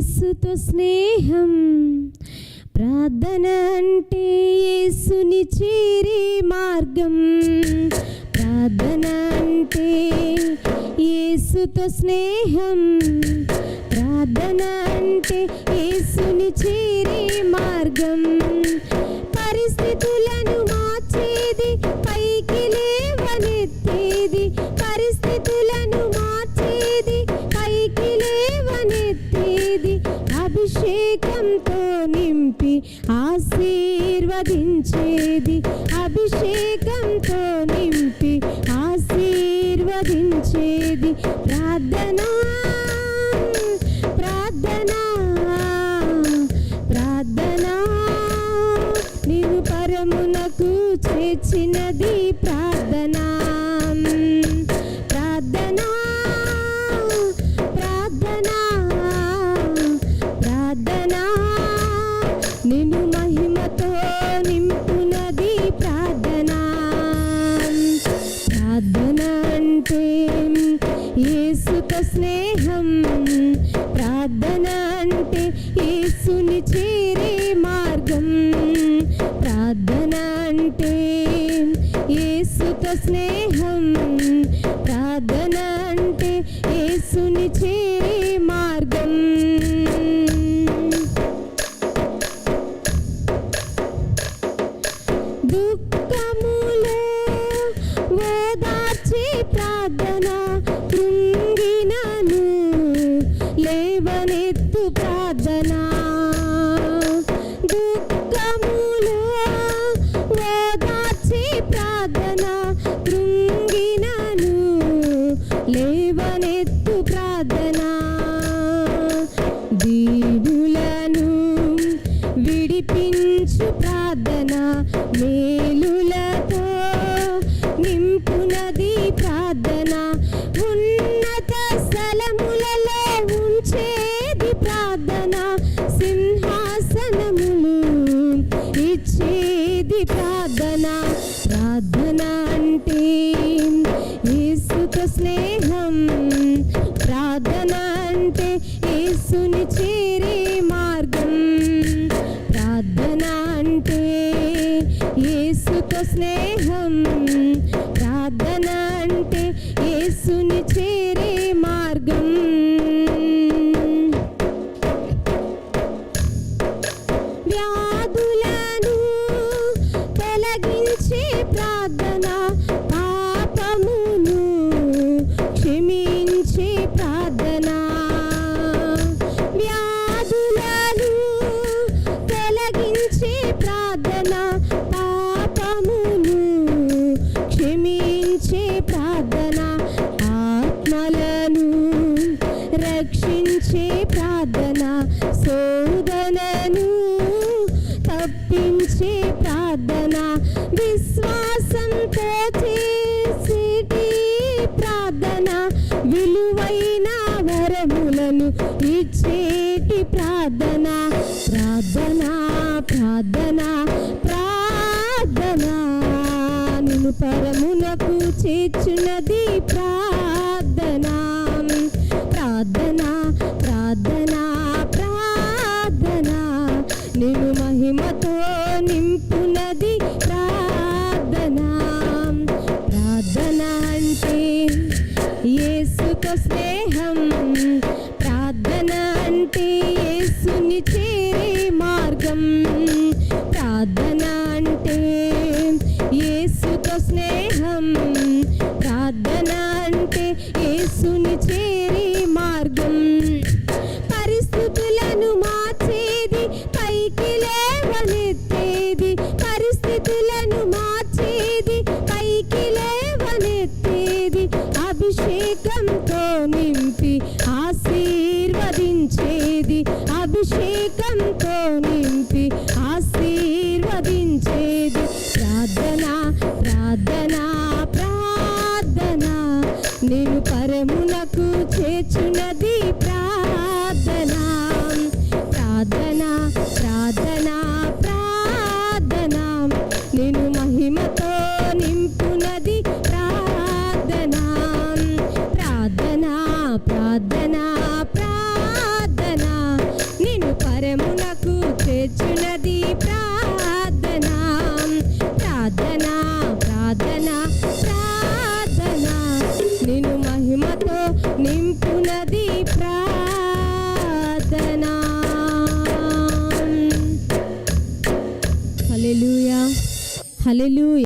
యేసుతో స్నేహం. ప్రార్థన అంటే యేసుని చేరే మార్గం. ప్రార్థన అంటే యేసుతో స్నేహం. ప్రార్థన అంటే యేసుని చేరే మార్గం. పరిస్థితులను అభిషేకంతో నింపి ఆశీర్వదించేది. అభిషేకంతో నింపి ఆశీర్వదించేది. ప్రార్థన ప్రార్థన ప్రార్థన. నేను పరమునకు చేర్చినది ప్రార్థన. ప్రార్థన యేసుతో స్నేహం ప్రార్థన అంటే యేసుని చేరే మార్గం. ప్రార్థన అంటే యేసుతో స్నేహం ప్రార్థన అంటే యేసుని చేరే మార్గం. ప్రార్థన ప్రార్థన అంటే యేసుతో స్నేహం. ప్రార్థన అంటే యేసుని చేరే మార్గం. ప్రార్థన అంటే యేసుతో స్నేహం. ప్రార్థన అంటే యేసుని చేరే తొలగించే ప్రార్థన పాపమును. క్షమించే ప్రార్థన. వ్యాధులను తొలగించే ప్రార్థన పాపమును. క్షమించే ప్రార్థన ఆత్మలను రక్షించే ప్రార్థన. విశ్వాసంతో చేసేటి ప్రార్థన విలువైన వరములను ఇచ్చేటి ప్రార్థన. ప్రార్థన ప్రార్థన ప్రార్థన. నిన్ను పరమునకు చేర్చున్నది ప్రార్థన యేసుతో స్నేహం ప్రార్థన అంటే యేసుని చేరే మార్గం. ప్రార్థన అంటే యేసుతో స్నేహం ప్రార్థన అంటే యేసుని చేరే ఆనందంతో నింపి ఆశీర్వదించేది. ప్రార్థన ప్రార్థన ప్రార్థన. నేను చేర్చునది ప్రార్థనా. ప్రార్థనా ప్రార్థనా ప్రార్థనా. నిన్ను మహిమతో నింపునది ప్రార్థనా. Hallelujah hallelujah